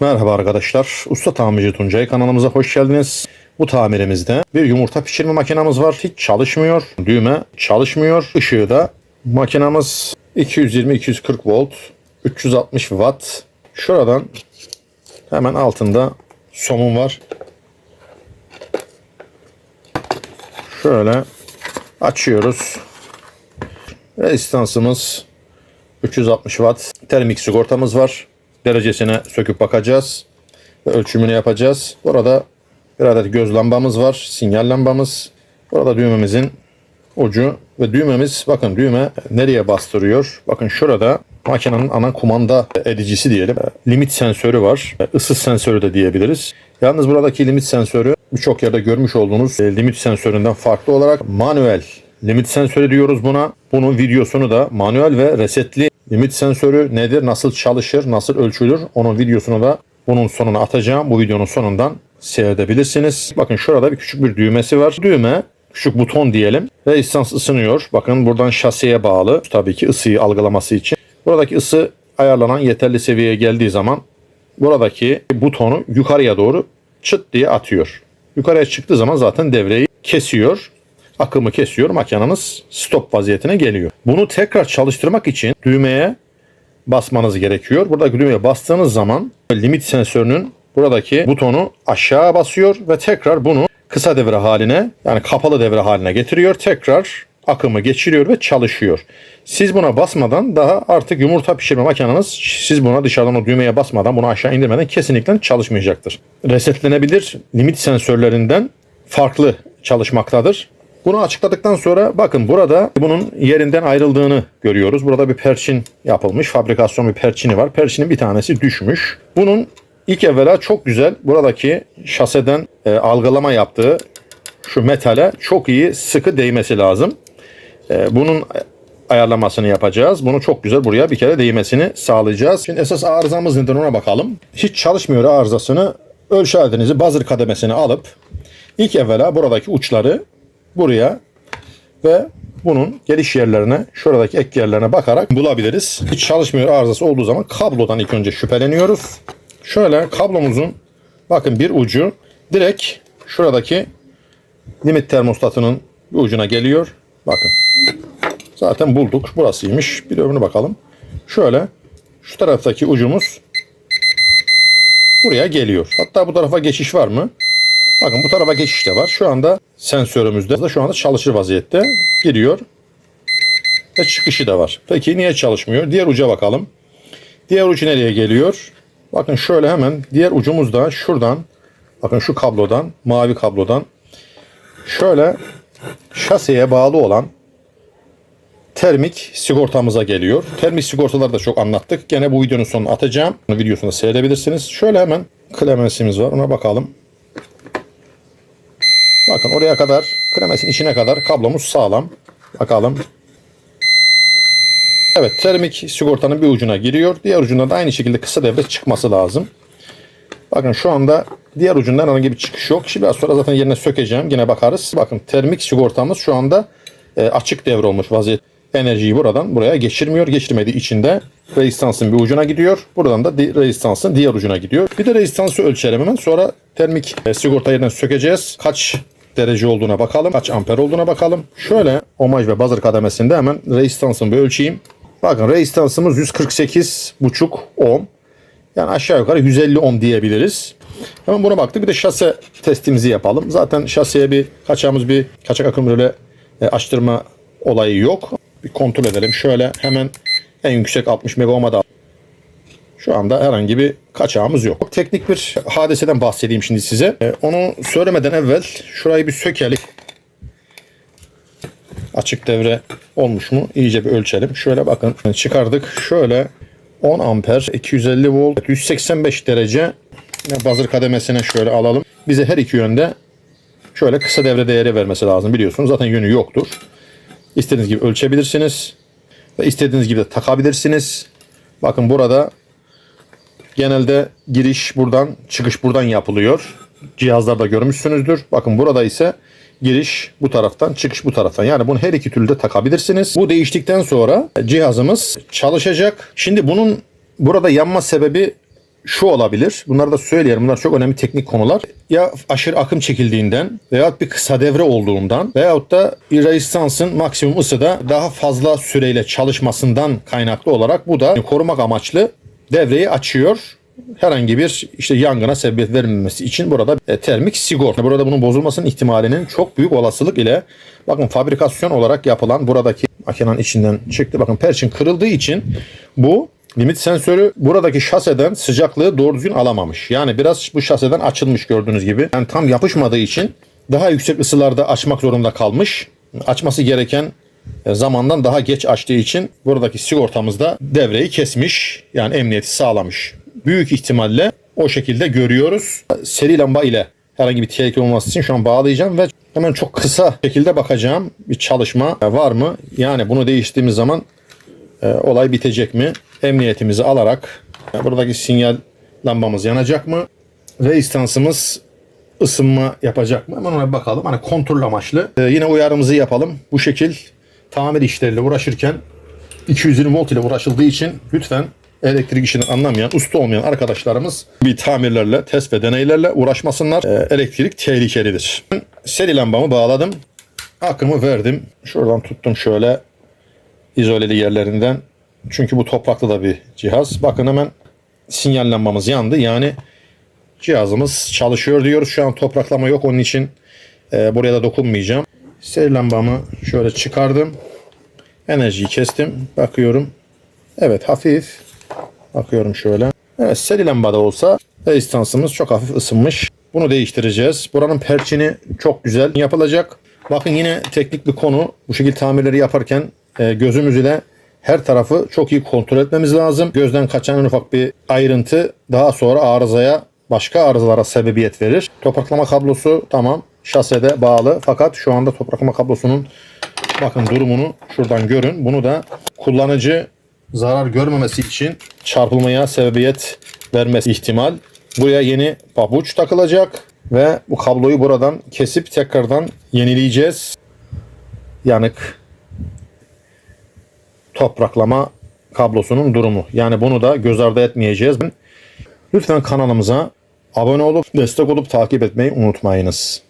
Merhaba arkadaşlar. Usta Tamirci Tuncay kanalımıza hoş geldiniz. Bu tamirimizde bir yumurta pişirme makinamız var. Hiç çalışmıyor. Düğme çalışmıyor. Işığı da makinamız 220-240 volt 360 watt. Şuradan hemen altında somun var. Şöyle açıyoruz. Rezistansımız 360 watt termik sigortamız var. Derecesine söküp bakacağız. Ve ölçümünü yapacağız. Burada bir adet göz lambamız var. Sinyal lambamız. Burada düğmemizin ucu ve düğmemiz bakın düğme nereye bastırıyor? Bakın şurada makinenin ana kumanda edicisi diyelim. Limit sensörü var. Isı sensörü de diyebiliriz. Yalnız buradaki limit sensörü birçok yerde görmüş olduğunuz e, limit sensöründen farklı olarak manuel limit sensörü diyoruz buna. Bunun videosunu da manuel ve resetli limit sensörü nedir, nasıl çalışır, nasıl ölçülür onun videosunu da bunun sonuna atacağım. Bu videonun sonundan seyredebilirsiniz. Bakın şurada bir küçük bir düğmesi var. Düğme küçük buton diyelim. Rezistans ısınıyor. Bakın buradan şasiye bağlı. Tabii ki ısıyı algılaması için. Buradaki ısı ayarlanan yeterli seviyeye geldiği zaman buradaki butonu yukarıya doğru çıt diye atıyor. Yukarıya çıktığı zaman zaten devreyi kesiyor. Akımı kesiyor. Makineniz stop vaziyetine geliyor. Bunu tekrar çalıştırmak için düğmeye basmanız gerekiyor. Buradaki düğmeye bastığınız zaman limit sensörünün buradaki butonu aşağı basıyor ve tekrar bunu kısa devre haline yani kapalı devre haline getiriyor. Tekrar akımı geçiriyor ve çalışıyor. Siz buna basmadan daha artık yumurta pişirme makineniz siz buna dışarıdan o düğmeye basmadan bunu aşağı indirmeden kesinlikle çalışmayacaktır. Resetlenebilir limit sensörlerinden farklı çalışmaktadır. Bunu açıkladıktan sonra bakın burada bunun yerinden ayrıldığını görüyoruz. Burada bir perçin yapılmış. Fabrikasyon bir perçini var. Perçinin bir tanesi düşmüş. Bunun ilk evvela çok güzel buradaki şaseden e, algılama yaptığı şu metale çok iyi sıkı değmesi lazım. E, bunun ayarlamasını yapacağız. Bunu çok güzel buraya bir kere değmesini sağlayacağız. Şimdi esas arızamız nedir ona bakalım. Hiç çalışmıyor arızasını ölçü aletinizi buzzer kademesine alıp ilk evvela buradaki uçları buraya ve bunun geliş yerlerine, şuradaki ek yerlerine bakarak bulabiliriz. Hiç çalışmıyor arızası olduğu zaman kablodan ilk önce şüpheleniyoruz. Şöyle kablomuzun bakın bir ucu direkt şuradaki limit termostatının bir ucuna geliyor. Bakın. Zaten bulduk. Burasıymış. Bir de öbürüne bakalım. Şöyle şu taraftaki ucumuz buraya geliyor. Hatta bu tarafa geçiş var mı? Bakın bu tarafa geçiş de var. Şu anda sensörümüzde de şu anda çalışır vaziyette giriyor. Ve çıkışı da var. Peki niye çalışmıyor? Diğer uca bakalım. Diğer ucu nereye geliyor? Bakın şöyle hemen diğer ucumuz da şuradan bakın şu kablodan mavi kablodan şöyle şaseye bağlı olan termik sigortamıza geliyor. Termik sigortaları da çok anlattık. Gene bu videonun sonuna atacağım. Videosunu seyredebilirsiniz. Şöyle hemen klemensimiz var. Ona bakalım. Bakın oraya kadar kremesin içine kadar kablomuz sağlam. Bakalım. Evet termik sigortanın bir ucuna giriyor. Diğer ucundan da aynı şekilde kısa devre çıkması lazım. Bakın şu anda diğer ucundan herhangi bir çıkış yok. Şimdi biraz sonra zaten yerine sökeceğim. Yine bakarız. Bakın termik sigortamız şu anda e, açık devre olmuş vaziyet. Enerjiyi buradan buraya geçirmiyor. Geçirmediği için de rezistansın bir ucuna gidiyor. Buradan da rezistansın diğer ucuna gidiyor. Bir de rezistansı ölçelim hemen. Sonra termik e, sigorta yerine sökeceğiz. Kaç derece olduğuna bakalım. Kaç amper olduğuna bakalım. Şöyle omaj ve buzzer kademesinde hemen rezistansını bir ölçeyim. Bakın rezistansımız 148,5 ohm. Yani aşağı yukarı 150 ohm diyebiliriz. Hemen buna baktık. Bir de şase testimizi yapalım. Zaten şaseye bir kaçağımız bir kaçak akım böyle e, açtırma olayı yok. Bir kontrol edelim. Şöyle hemen en yüksek 60 megaohm'a da şu anda herhangi bir kaçağımız yok. Teknik bir hadiseden bahsedeyim şimdi size. E, onu söylemeden evvel şurayı bir sökelim. Açık devre olmuş mu? İyice bir ölçelim. Şöyle bakın çıkardık. Şöyle 10 amper 250 volt 185 derece buzzer kademesine şöyle alalım. Bize her iki yönde şöyle kısa devre değeri vermesi lazım biliyorsunuz. Zaten yönü yoktur. İstediğiniz gibi ölçebilirsiniz. Ve istediğiniz gibi de takabilirsiniz. Bakın burada genelde giriş buradan çıkış buradan yapılıyor. Cihazlarda görmüşsünüzdür. Bakın burada ise giriş bu taraftan çıkış bu taraftan. Yani bunu her iki türlü de takabilirsiniz. Bu değiştikten sonra cihazımız çalışacak. Şimdi bunun burada yanma sebebi şu olabilir. Bunları da söyleyelim. Bunlar çok önemli teknik konular. Ya aşırı akım çekildiğinden veyahut bir kısa devre olduğundan veyahut da bir rezistansın maksimum ısıda daha fazla süreyle çalışmasından kaynaklı olarak bu da korumak amaçlı devreyi açıyor. Herhangi bir işte yangına sebebiyet vermemesi için burada e, termik sigorta. Burada bunun bozulmasının ihtimalinin çok büyük olasılık ile bakın fabrikasyon olarak yapılan buradaki makinenin içinden çıktı. Bakın perçin kırıldığı için bu limit sensörü buradaki şaseden sıcaklığı doğru düzgün alamamış. Yani biraz bu şaseden açılmış gördüğünüz gibi. Yani tam yapışmadığı için daha yüksek ısılarda açmak zorunda kalmış. Açması gereken zamandan daha geç açtığı için buradaki sigortamız da devreyi kesmiş. Yani emniyeti sağlamış. Büyük ihtimalle o şekilde görüyoruz. Seri lamba ile herhangi bir tehlike olması için şu an bağlayacağım ve hemen çok kısa şekilde bakacağım bir çalışma var mı? Yani bunu değiştirdiğimiz zaman e, olay bitecek mi? Emniyetimizi alarak e, buradaki sinyal lambamız yanacak mı? Reistansımız ısınma yapacak mı? Hemen ona bakalım. Hani kontrol amaçlı. E, yine uyarımızı yapalım. Bu şekil tamir işleriyle uğraşırken 220 volt ile uğraşıldığı için lütfen elektrik işini anlamayan, usta olmayan arkadaşlarımız bir tamirlerle, test ve deneylerle uğraşmasınlar. E, elektrik tehlikelidir. Seri lambamı bağladım. Akımı verdim. Şuradan tuttum şöyle izoleli yerlerinden. Çünkü bu topraklı da bir cihaz. Bakın hemen sinyal lambamız yandı. Yani cihazımız çalışıyor diyoruz. Şu an topraklama yok. Onun için e, buraya da dokunmayacağım. Seri lambamı şöyle çıkardım. Enerjiyi kestim. Bakıyorum. Evet hafif. Bakıyorum şöyle. Evet seri lambada olsa rezistansımız çok hafif ısınmış. Bunu değiştireceğiz. Buranın perçini çok güzel yapılacak. Bakın yine teknik bir konu. Bu şekilde tamirleri yaparken e, gözümüz ile her tarafı çok iyi kontrol etmemiz lazım. Gözden kaçan en ufak bir ayrıntı daha sonra arızaya başka arızalara sebebiyet verir. Topraklama kablosu tamam şasede bağlı fakat şu anda topraklama kablosunun bakın durumunu şuradan görün. Bunu da kullanıcı zarar görmemesi için çarpılmaya sebebiyet vermesi ihtimal. Buraya yeni pabuç takılacak ve bu kabloyu buradan kesip tekrardan yenileyeceğiz. Yanık topraklama kablosunun durumu. Yani bunu da göz ardı etmeyeceğiz. Lütfen kanalımıza abone olup destek olup takip etmeyi unutmayınız.